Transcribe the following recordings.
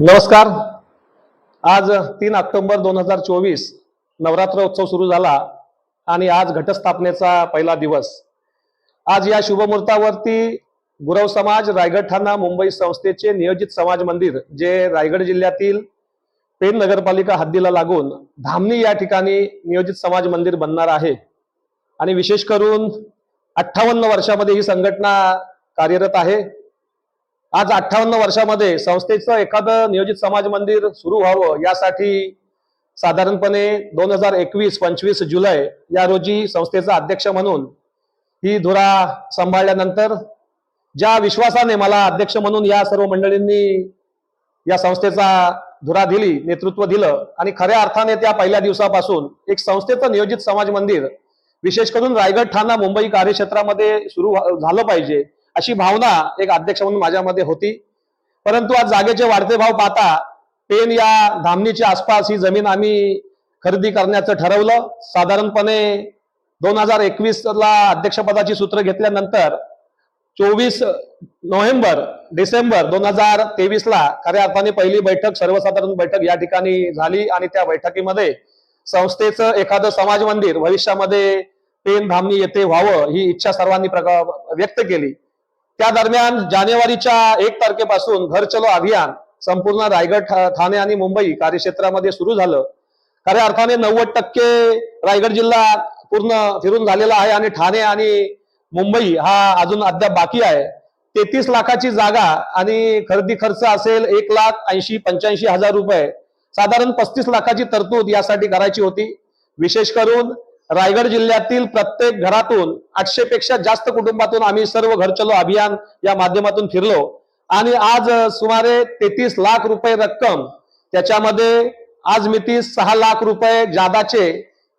नमस्कार. आज तीन ऑक्टोबर दोन हजार चोवीस नवरात्र उत्सव सुरू झाला आणि आज घटस्थापनेचा पहिला दिवस. आज या शुभमुहूर्तावरती गुरव समाज रायगड ठाणा मुंबई संस्थेचे नियोजित समाज मंदिर जे रायगड जिल्ह्यातील पेन नगरपालिका हद्दीला लागून धामणी या ठिकाणी नियोजित समाज मंदिर बनणार आहे. आणि विशेष करून अठ्ठावन्न वर्षामध्ये ही संघटना कार्यरत आहे. आज अठ्ठावन्न वर्षामध्ये संस्थेचं एखादं नियोजित समाज मंदिर सुरू व्हावं यासाठी साधारणपणे दोन हजार एकवीस पंचवीस जुलै या रोजी संस्थेचा अध्यक्ष म्हणून ही धुरा सांभाळल्यानंतर ज्या विश्वासाने मला अध्यक्ष म्हणून या सर्व मंडळींनी या संस्थेचा धुरा दिली नेतृत्व दिलं आणि खऱ्या अर्थाने त्या पहिल्या दिवसापासून एक संस्थेचं नियोजित समाज मंदिर विशेष करून रायगड ठाणा मुंबई कार्यक्षेत्रामध्ये सुरू झालं पाहिजे. अशी भावना एक अध्यक्ष म्हणून माझ्यामध्ये होती. परंतु आज जागेचे वाढते भाव पाहता पेन या धामणीच्या आसपास ही जमीन आम्ही खरेदी करण्याचं ठरवलं. साधारणपणे दोन हजार एकवीस ला अध्यक्षपदाची सूत्र घेतल्यानंतर चोवीस नोव्हेंबर डिसेंबर दोन हजार तेवीस ला खऱ्या अर्थाने पहिली बैठक सर्वसाधारण बैठक या ठिकाणी झाली आणि त्या बैठकीमध्ये संस्थेचं एखादं समाज मंदिर भविष्यामध्ये पेन धामणी येथे व्हावं ही इच्छा सर्वांनी प्रका- व्यक्त केली. त्या दरम्यान जानेवारीच्या एक तारखेपासून घर चलो अभियान संपूर्ण रायगड ठाणे आणि मुंबई कार्यक्षेत्रामध्ये सुरू झालं. खऱ्या अर्थाने नव्वद टक्के रायगड जिल्हा पूर्ण फिरून झालेला आहे आणि ठाणे आणि मुंबई हा अजून अद्याप बाकी आहे. तेहतीस लाखाची जागा आणि खरेदी खर्च असेल एक लाख ऐंशी पंच्याऐंशी हजार रुपये. साधारण पस्तीस लाखाची तरतूद यासाठी करायची होती. विशेष करून रायगड जिल्ह्यातील प्रत्येक घरातून आठशे पेक्षा जास्त कुटुंबातून आम्ही सर्व घर चलो अभियान या माध्यमातून फिरलो. आणि आज सुमारे तेहतीस लाख रुपये रक्कम त्याच्यामध्ये आज मिती सहा लाख रुपये जादाचे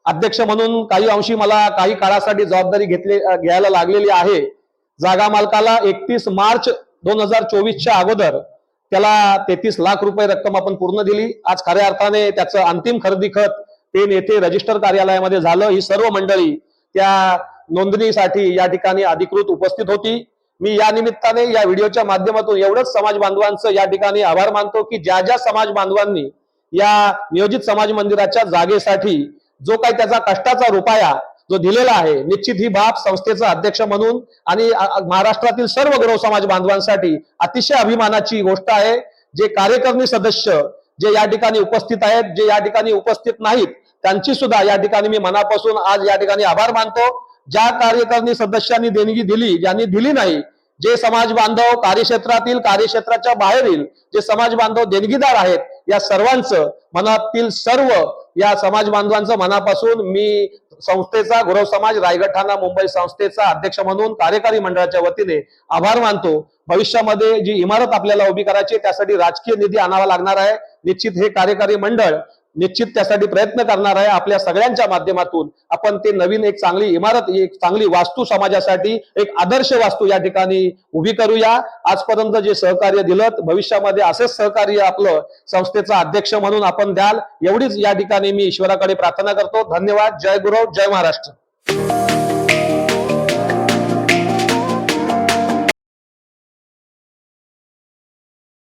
अध्यक्ष म्हणून काही अंशी मला काही काळासाठी जबाबदारी घेतली घ्यायला लागलेली आहे. जागा मालकाला एकतीस मार्च दोन हजार चोवीसच्या अगोदर त्याला तेहतीस लाख रुपये रक्कम आपण पूर्ण दिली. आज खऱ्या अर्थाने त्याचं अंतिम खरेदी खत पेन येथे रजिस्टर कार्यालयामध्ये झालं. ही सर्व मंडळी त्या नोंदणीसाठी या ठिकाणी अधिकृत उपस्थित होती. मी या निमित्ताने या व्हिडिओच्या माध्यमातून एवढंच समाज बांधवांचं या ठिकाणी आभार मानतो की ज्या ज्या समाज बांधवांनी या नियोजित समाज मंदिराच्या जागेसाठी जो काही त्याचा कष्टाचा रुपया जो दिलेला आहे निश्चित ही बाब संस्थेचा अध्यक्ष म्हणून आणि महाराष्ट्रातील सर्व गौरव समाज बांधवांसाठी अतिशय अभिमानाची गोष्ट आहे. जे कार्यकारिणी सदस्य जे या ठिकाणी उपस्थित आहेत जे या ठिकाणी उपस्थित नाहीत त्यांची सुद्धा या ठिकाणी मी मनापासून आज या ठिकाणी आभार मानतो. ज्या कार्यकारिणी सदस्यांनी देणगी दिली ज्यांनी दिली नाही जे समाज बांधव कार्यक्षेत्रातील कार्यक्षेत्राच्या बाहेरील जे समाज बांधव देणगीदार आहेत या सर्वांचं मनातील सर्व या समाज बांधवांचं मनापासून मी संस्थेचा गौरव समाज रायगड ठाणा मुंबई संस्थेचा अध्यक्ष म्हणून कार्यकारी मंडळाच्या वतीने आभार मानतो. भविष्यामध्ये जी इमारत आपल्याला उभी करायची त्यासाठी राजकीय निधी आणावा लागणार आहे. निश्चित हे कार्यकारी मंडळ निश्चित त्यासाठी प्रयत्न करणार आहे. आपल्या सगळ्यांच्या माध्यमातून आपण ते नवीन एक चांगली इमारत एक चांगली वास्तू समाजासाठी एक आदर्श वास्तू या ठिकाणी उभी करूया. आजपर्यंत जे सहकार्य दिलं भविष्यामध्ये असेच सहकार्य आपलं संस्थेचा अध्यक्ष म्हणून आपण द्याल. एवढीच या ठिकाणी मी ईश्वराकडे प्रार्थना करतो. धन्यवाद. जय गुरव जय महाराष्ट्र.